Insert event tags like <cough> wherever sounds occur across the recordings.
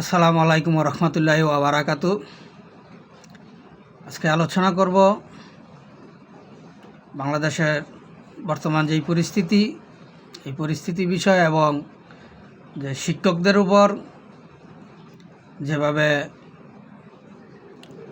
আসসালামু আলাইকুম রহমতুল্লাহ ওবরাকাত আজকে আলোচনা করব বাংলাদেশের বর্তমান যেই পরিস্থিতি, এই পরিস্থিতি বিষয় এবং যে শিক্ষকদের উপর যেভাবে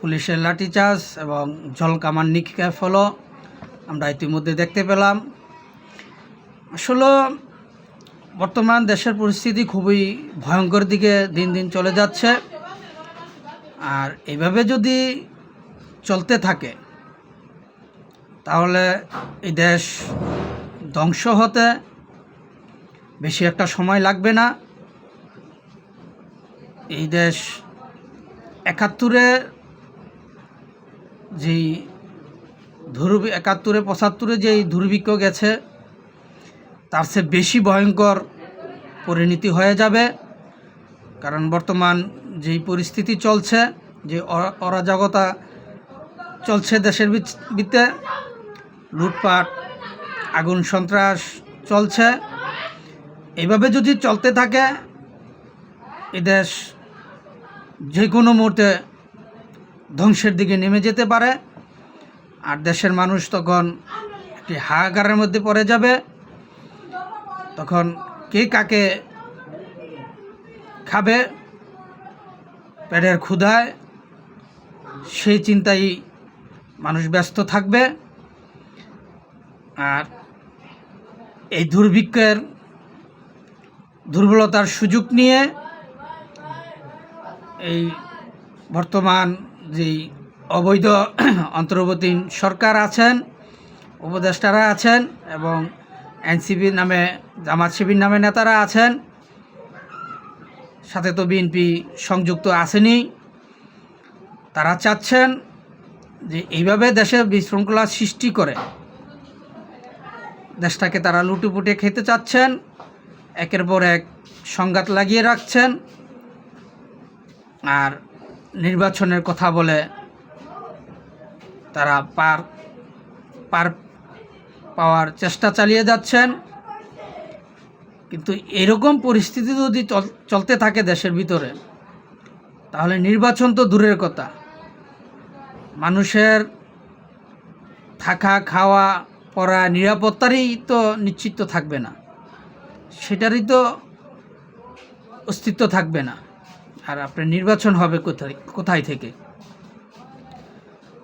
পুলিশের লাঠিচার্জ এবং জল কামান নিক্ষেপ হলো, আমরা ইতিমধ্যে দেখতে পেলাম। আসলে বর্তমান দেশের পরিস্থিতি খুবই ভয়ঙ্কর দিকে দিন দিন চলে যাচ্ছে। আর এইভাবে যদি চলতে থাকে, তাহলে এই দেশ ধ্বংস হতে বেশি একটা সময় লাগবে না। এই দেশ একাত্তরে যেই ধুর একাত্তরে পঁচাত্তরে যেই দুর্ভিক্ষ গেছে তার চেয়ে বেশি ভয়ঙ্কর পরিণতি হয়ে যাবে। কারণ বর্তমান যেই পরিস্থিতি চলছে, যে অরাজকতা চলছে দেশের ভিতরে লুটপাট, আগুন সন্ত্রাস চলছে। এইভাবে যদি চলতে থাকে, এ দেশ যে কোনো মুহূর্তে ধ্বংসের দিকে নেমে যেতে পারে। আর দেশের মানুষ তখন একটি হাহাকারের মধ্যে পড়ে যাবে। তখন কে কাকে খাবে? পেটের ক্ষুধায়, সেই চিন্তাই মানুষ ব্যস্ত থাকবে। আর এই দুর্ভিক্ষের দুর্বলতার সুযোগ নিয়ে এই বর্তমান যেই অবৈধ <clears throat> অন্তর্বর্তী সরকার আছেন, উপদেষ্টারা আছেন এবং এনসিপির নামে, জামাত শিবির নামে নেতারা আছেন। সাথে তো বিএনপি সংযুক্ত আসেনি। তারা চাচ্ছেন যে এইভাবে দেশে বিশৃঙ্খলা সৃষ্টি করে দেশটাকে তারা লুটুপুটে খেতে চাচ্ছেন, একের পর এক সংঘাত লাগিয়ে রাখছেন আর নির্বাচনের কথা বলে তারা পার পার পাওয়ার চেষ্টা চালিয়ে যাচ্ছেন। কিন্তু এরকম পরিস্থিতি যদি চল- চলতে থাকে দেশের ভিতরে, তাহলে নির্বাচন তো দূরের কথা। মানুষের থাকা, খাওয়া, পড়া, নিরাপত্তারই তো নিশ্চিত থাকবে না। সেটারই তো অস্তিত্ব থাকবে না। আর আপনার নির্বাচন হবে কোথায় কোথায় থেকে?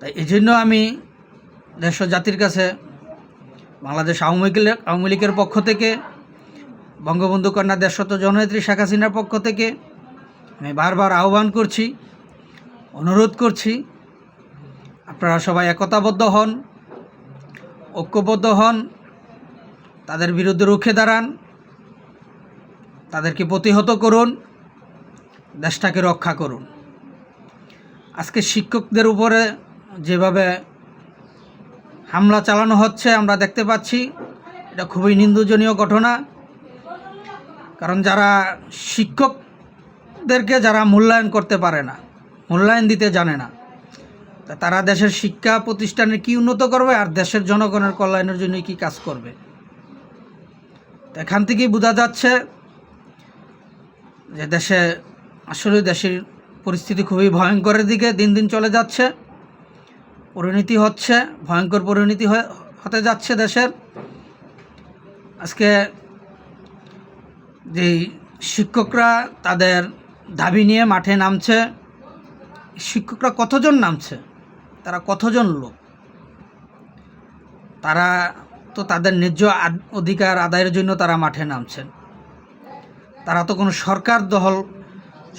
তাই এই জন্য আমি দেশ জাতির কাছে বাংলাদেশ আওয়ামী লীগ, আওয়ামী লীগের পক্ষ থেকে, বঙ্গবন্ধু কন্যা দেশত জননেত্রী শেখ হাসিনার পক্ষ থেকে আমি বারবার আহ্বান করছি, অনুরোধ করছি, আপনারা সবাই একতাবদ্ধ হন, ঐক্যবদ্ধ হন, তাদের বিরুদ্ধে রুখে দাঁড়ান, তাদেরকে প্রতিহত করুন, দেশটাকে রক্ষা করুন। আজকে শিক্ষকদের উপরে যেভাবে হামলা চালানো হচ্ছে, আমরা দেখতে পাচ্ছি। এটা খুবই নিন্দুজনীয় ঘটনা। কারণ যারা শিক্ষকদেরকে যারা মূল্যায়ন করতে পারে না, মূল্যায়ন দিতে জানে না তারা দেশের শিক্ষা প্রতিষ্ঠানে কি উন্নত করবে আর দেশের জনগণের কল্যাণের জন্য কি কাজ করবে? এখান থেকেই বোঝা যাচ্ছে যে দেশে, আসলে দেশের পরিস্থিতি খুবই ভয়ঙ্করের দিকে দিন দিন চলে যাচ্ছে। পরিণতি হচ্ছে, ভয়ঙ্কর পরিণতি হতে যাচ্ছে দেশের। আজকে যেই শিক্ষকরা তাদের দাবি নিয়ে মাঠে নামছে, শিক্ষকরা কতজন নামছে? তারা কতজন লোক? তারা তো তাদের ন্যায্য অধিকার আদায়ের জন্য তারা মাঠে নামছেন। তারা তো কোনো সরকার দহল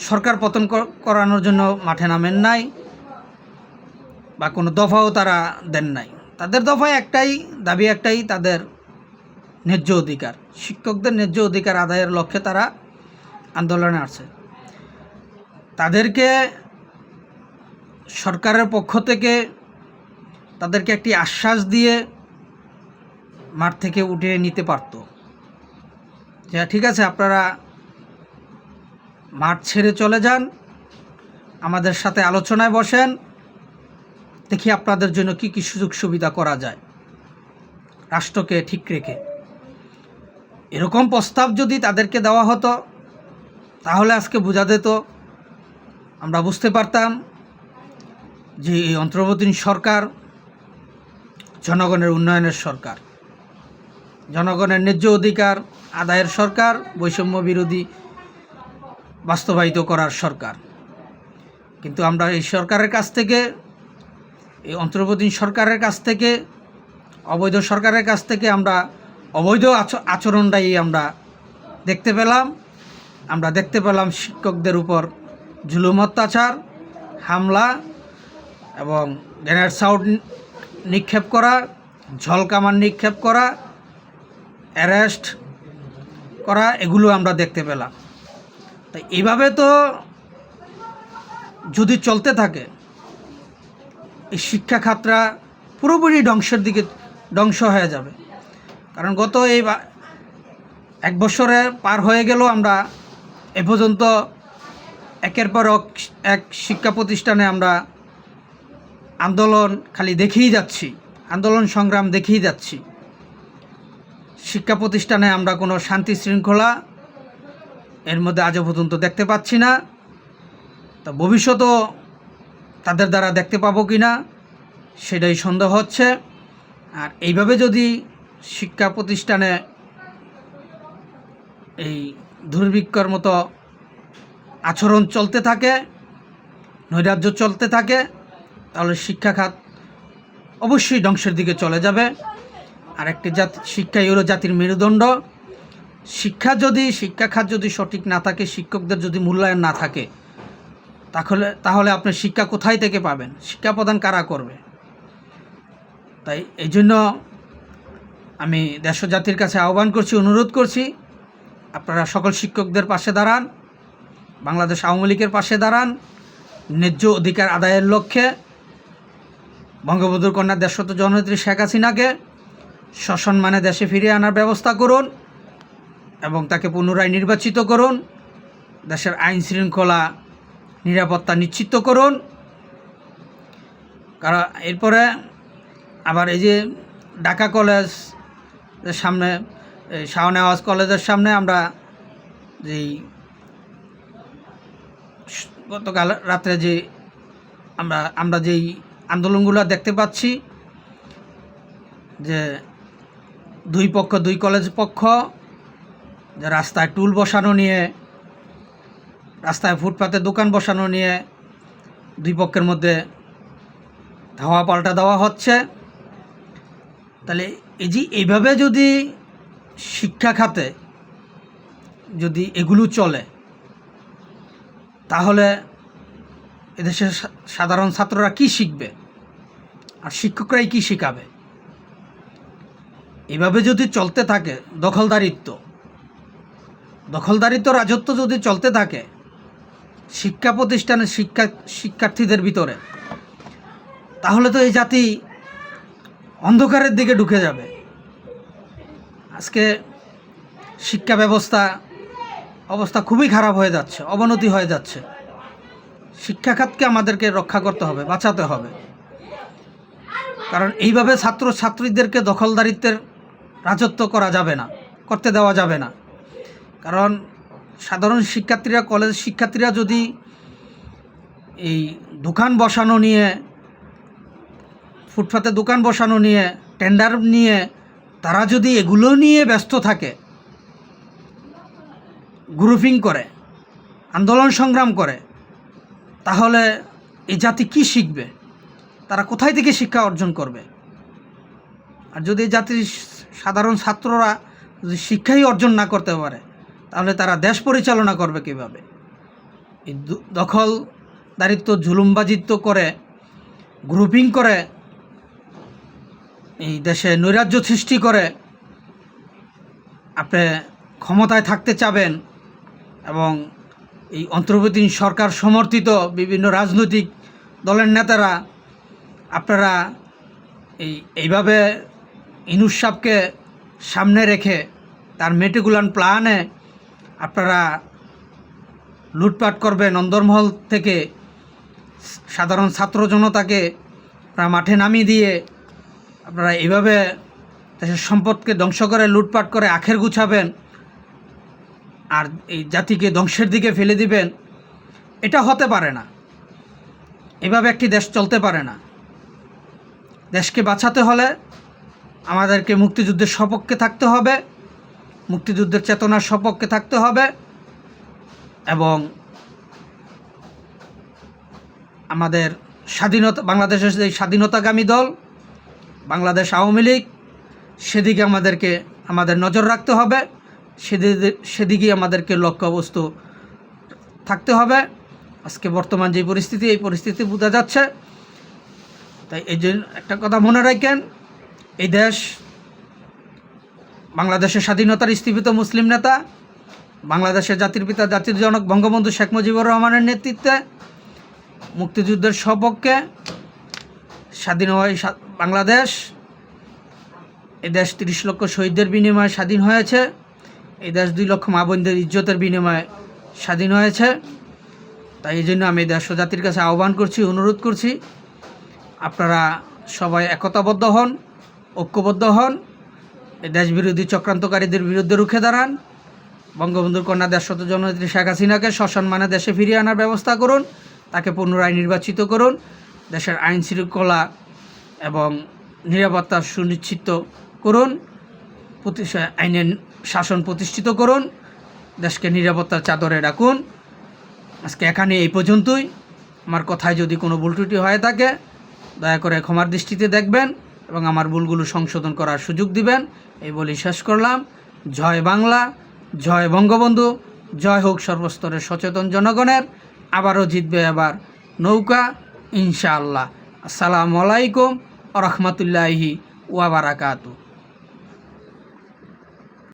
সরকার পতন করানোর জন্য মাঠে নামেন নাই। বা কোনো দফাও তারা দেন নাই। তাদের দফায় একটাই, দাবি একটাই, তাদের ন্যায্য অধিকার। শিক্ষকদের ন্যায্য অধিকার আদায়ের লক্ষ্যে তারা আন্দোলনে আসছে। তাদেরকে সরকারের পক্ষ থেকে তাদেরকে একটি আশ্বাস দিয়ে মাঠ থেকে উঠিয়ে নিতে পারত। যে, ঠিক আছে, আপনারা মাঠ ছেড়ে চলে যান, আমাদের সাথে আলোচনায় বসেন দেখি আপনাদের জন্য কি কি সুযোগ সুবিধা করা যায়। রাষ্ট্রকে ঠিক রেখে। এরকম প্রস্তাব যদি তাদেরকে দেওয়া হতো, তাহলে আজকে বোঝা যেত, আমরা বুঝতে পারতাম যে এই অন্তর্বর্তী সরকার জনগণের উন্নয়নের সরকার। জনগণের ন্যায্য অধিকার আদায়ের সরকার, বৈষম্য বিরোধী বাস্তবায়িত করার সরকার। কিন্তু আমরা এই সরকারের কাছ থেকে এই অন্তর্বর্তী সরকারের কাছ থেকে, অবৈধ সরকারের কাছ থেকে আমরা অবৈধ আচ- আচরণটাই আমরা দেখতে পেলাম। আমরা দেখতে পেলাম শিক্ষকদের উপর জুলুম অত্যাচার, হামলা এবং গ্যানেট সাউন্ড নিক্ষেপ করা ঝলকামান নিক্ষেপ করা, অ্যারেস্ট করা, এগুলো আমরা দেখতে পেলাম। তাই এইভাবে তো যদি চলতে থাকে এই শিক্ষা খাতটা পুরোপুরি ধ্বংসের দিকে ধ্বংস হয়ে যাবে। কারণ গত এই এক বছরে পার হয়ে গেল আমরা এ পর্যন্ত একের পর এক শিক্ষা প্রতিষ্ঠানে আমরা আন্দোলন খালি দেখেই যাচ্ছি, আন্দোলন সংগ্রাম দেখেই যাচ্ছি। শিক্ষা প্রতিষ্ঠানে আমরা কোনো শান্তি শৃঙ্খলা এর মধ্যে আজও পর্যন্ত দেখতে পাচ্ছি না। তা ভবিষ্যতেও তাদের দ্বারা দেখতে পাবো কি না সেটাই সন্দেহ হচ্ছে। আর এইভাবে যদি শিক্ষা প্রতিষ্ঠানে এই দুর্ভিক্ষর মতো আচরণ চলতে থাকে, নৈরাজ্য চলতে থাকে, তাহলে শিক্ষা খাত অবশ্যই ধ্বংসের দিকে চলে যাবে। আর একটি জাতি, শিক্ষাই হলো জাতির মেরুদণ্ড। শিক্ষা যদি শিক্ষা খাত যদি সঠিক না থাকে, শিক্ষকদের যদি মূল্যায়ন না থাকে তাহলে তাহলে আপনি শিক্ষা কোথায় থেকে পাবেন? শিক্ষা প্রদান কারা করবে? তাই এই জন্য আমি দেশ জাতির কাছে আহ্বান করছি, অনুরোধ করছি, আপনারা সকল শিক্ষকদের পাশে দাঁড়ান, বাংলাদেশ আওয়ামী লীগের পাশে দাঁড়ান, ন্যায্য অধিকার আদায়ের লক্ষ্যে, বঙ্গবন্ধুর কন্যা দেশত জননেত্রী শেখ হাসিনাকে সসম্মানে দেশে ফিরিয়ে আনার ব্যবস্থা করুন এবং তাকে পুনরায় নির্বাচিত করুন। দেশের আইন শৃঙ্খলা নিরাপত্তা নিশ্চিত করুন। কারণ এরপরে আবার এই যে ঢাকা কলেজ সামনে, এই শাহনে আওয়াজ কলেজের সামনে আমরা যেই গতকাল রাত্রে যে আমরা আমরা যেই আন্দোলনগুলো দেখতে পাচ্ছি, যে দুই পক্ষ, দুই কলেজ পক্ষ, যে রাস্তায় টুল বসানো নিয়ে রাস্তায় ফুটপাতে দোকান বসানো নিয়ে দুই পক্ষের মধ্যে ধাওয়া পাল্টা দেওয়া হচ্ছে। তাহলে এই যে এইভাবে যদি শিক্ষা খাতে যদি এগুলো চলে, তাহলে এদেশের সাধারণ ছাত্ররা কি শিখবে? আর শিক্ষকরাই কি শেখাবে? এভাবে যদি চলতে থাকে, দখলদারিত্ব দখলদারিত্ব রাজত্ব যদি চলতে থাকে শিক্ষা প্রতিষ্ঠানের শিক্ষা শিক্ষার্থীদের ভিতরে। তাহলে তো এই জাতি অন্ধকারের দিকে ঢুকে যাবে। আজকে শিক্ষা ব্যবস্থা অবস্থা খুবই খারাপ হয়ে যাচ্ছে, অবনতি হয়ে যাচ্ছে। শিক্ষা খাতকে আমাদেরকে রক্ষা করতে হবে, বাঁচাতে হবে। কারণ এইভাবে ছাত্র ছাত্রীদেরকে দখলদারিত্বের রাজত্ব করা যাবে না, করতে দেওয়া যাবে না। কারণ সাধারণ শিক্ষার্থীরা, কলেজ শিক্ষার্থীরা যদি এই দোকান বসানো নিয়ে, ফুটপাতে দোকান বসানো নিয়ে টেন্ডার নিয়ে, তারা যদি এগুলো নিয়ে ব্যস্ত থাকে গ্রুপিং করে, আন্দোলন সংগ্রাম করে, তাহলে এই জাতি কি শিখবে? তারা কোথায় থেকে শিক্ষা অর্জন করবে? আর যদি এই জাতির সাধারণ ছাত্ররা যদি শিক্ষাই অর্জন না করতে পারে তাহলে তারা দেশ পরিচালনা করবে কীভাবে? এই দখল দারিত্ব জুলুমবাজিত্ব করে গ্রুপিং করে, এই দেশে নৈরাজ্য সৃষ্টি করে, আপনি ক্ষমতায় থাকতে চাবেন এবং এই অন্তর্বর্তী সরকার সমর্থিত বিভিন্ন রাজনৈতিক দলের নেতারা আপনারা এই, এইভাবে ইনুস সামনে রেখে তার মেটিকুলান প্ল্যানে আপনারা লুটপাট করবেন অন্দরমহল থেকে। সাধারণ ছাত্র জনতাকে আপনারা মাঠে নামিয়ে দিয়ে আপনারা এইভাবে দেশের সম্পদকে ধ্বংস করে, লুটপাট করে আখের গুছাবেন আর এই জাতিকে ধ্বংসের দিকে ফেলে দিবেন, এটা হতে পারে না। এভাবে একটি দেশ চলতে পারে না। দেশকে বাঁচাতে হলে আমাদেরকে মুক্তিযুদ্ধের সপক্ষে থাকতে হবে। মুক্তিযুদ্ধের চেতনার সপক্ষে থাকতে হবে এবং আমাদের স্বাধীনতা, বাংলাদেশের যে স্বাধীনতাগামী দল, বাংলাদেশ আওয়ামী লীগ, সেদিকে আমাদেরকে, আমাদের নজর রাখতে হবে, সেদিকে, সেদিকেই আমাদেরকে লক্ষ্যবস্তু থাকতে হবে। আজকে বর্তমান যে পরিস্থিতি, এই পরিস্থিতি বোঝা যাচ্ছে। তাই এই জন্য একটা কথা মনে রাখেন, এই দেশ বাংলাদেশের স্বাধীনতার স্থীপিত মুসলিম নেতা, বাংলাদেশের জাতির পিতা, জাতির জনক বঙ্গবন্ধু শেখ মুজিবুর রহমানের নেতৃত্বে, মুক্তিযুদ্ধের সপক্ষে স্বাধীন হয় বাংলাদেশ এই দেশ তিরিশ লক্ষ শহীদদের বিনিময়ে স্বাধীন হয়েছে এই দেশ দুই লক্ষ মা বোনদের ইজ্জতের বিনিময়ে স্বাধীন হয়েছে। তাই এই জন্য আমি এই দেশ জাতির কাছে আহ্বান করছি, অনুরোধ করছি, আপনারা সবাই একতাবদ্ধ হন, ঐক্যবদ্ধ হন দেশ বিরোধী চক্রান্তকারীদের বিরুদ্ধে রুখে দাঁড়ান। বঙ্গবন্ধুর কন্যা দেশত জননেত্রী শেখ হাসিনাকে সসম্মানে দেশে ফিরিয়ে আনার ব্যবস্থা করুন, তাকে পুনরায় নির্বাচিত করুন। দেশের আইন শৃঙ্খলা এবং নিরাপত্তা সুনিশ্চিত করুন আইনের শাসন প্রতিষ্ঠিত করুন, দেশকে নিরাপত্তার চাদরে রাখুন। আজকে এখানে এই পর্যন্তই। আমার কথায় যদি কোনো ভুল ত্রুটি হয়ে থাকে, দয়া করে ক্ষমার দৃষ্টিতে দেখবেন। এবং আমার ভুলগুলো সংশোধন করার সুযোগ দিবেন। এই বলেই শেষ করলাম। জয় বাংলা, জয় বঙ্গবন্ধু, জয় হোক সর্বস্তরের সচেতন জনগণের। আবারও জিতবে এবার নৌকা, ইনশাআল্লাহ। আসসালামু আলাইকুম রহমতুল্লাহি ওয়াবারাকাতু